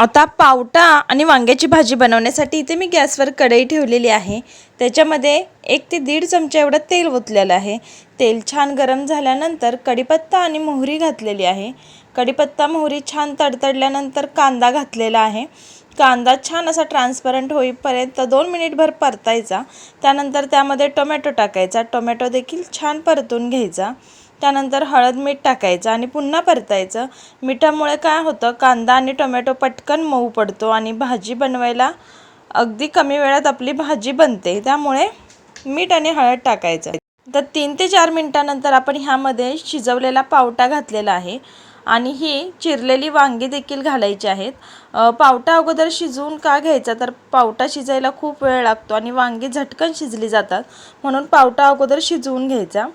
आता पावटा आणि वांग्याची भाजी बनवण्यासाठी इथे मी गॅसवर कढई ठेवलेली आहे. त्याच्यामध्ये एक ते दीड चमचा एवढं तेल ओतलेलं आहे. तेल छान गरम झाल्यानंतर कढीपत्ता आणि मोहरी घातलेली आहे. कढीपत्ता मोहरी छान तडतडल्यानंतर कांदा घातलेला आहे. कांदा छान असा ट्रान्सपरंट होईपर्यंत दोन मिनिटभर परतायचा. त्यानंतर त्यामध्ये टोमॅटो टाकायचा. टोमॅटो देखील छान परतून घ्यायचा. त्यानंतर हळद मीठ टाकायचं आणि पुन्हा परतायचं. मिठामुळे काय होतं? कांदा आणि टोमॅटो पटकन मऊ पडतो आणि भाजी बनवायला अगदी कमी वेळात आपली भाजी बनते. त्यामुळे मीठ आणि हळद टाकायचं. तर तीन ते चार मिनटानंतर आपण ह्यामध्ये शिजवलेला पावटा घातलेला आहे. आणि ही चिरलेली वांगी देखील घालायची आहेत. पावटा अगोदर शिजवून का घ्यायचा? तर पावटा शिजायला खूप वेळ लागतो आणि वांगी झटकन शिजली जातात. म्हणून पावटा अगोदर शिजवून घ्यायचा.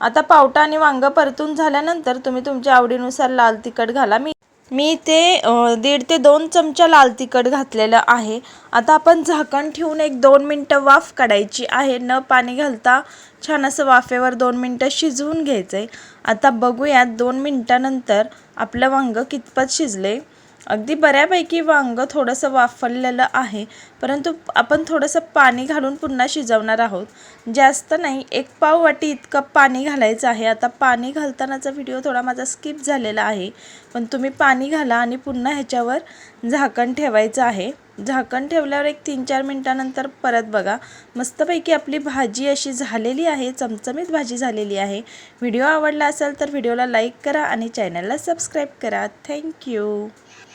आता पावटा आणि वांगं परतून झाल्यानंतर तुम्ही तुमच्या आवडीनुसार लाल तिखट घाला. मी मी ते दीड ते दोन चमचा लाल तिखट घातलेलं आहे. आता आपण झाकण ठेवून एक दोन मिनटं वाफ काढायची आहे. न पाणी घालता छान असं वाफेवर दोन मिनटं शिजवून घ्यायचं आहे आता बघूयात दोन मिनटानंतर आपलं वांगं कितपत शिजले. अगदी बऱ्यापैकी वांग थोडंसं वाफरलेलं आहे परंतु आपण थोडंसं पाणी घालून पुन्हा शिजवणार आहोत. जास्त नाही एक पाव वाटी इतकं पाणी घालायचं आहे. आता पाणी घालतानाचा व्हिडिओ थोडा माझा स्किप झालेला आहे पण तुम्ही पाणी घाला आणि पुन्हा ह्याच्यावर झाकण ठेवायचं आहे. झाकण ठेवल्यावर एक तीन चार मिनटानंतर परत बघा. मस्तपैकी आपली भाजी अशी झालेली आहे चमचमीत भाजी झालेली आहे. व्हिडिओ आवडला असेल तर व्हिडिओला लाईक करा आणि चॅनलला सबस्क्राईब करा. थँक्यू.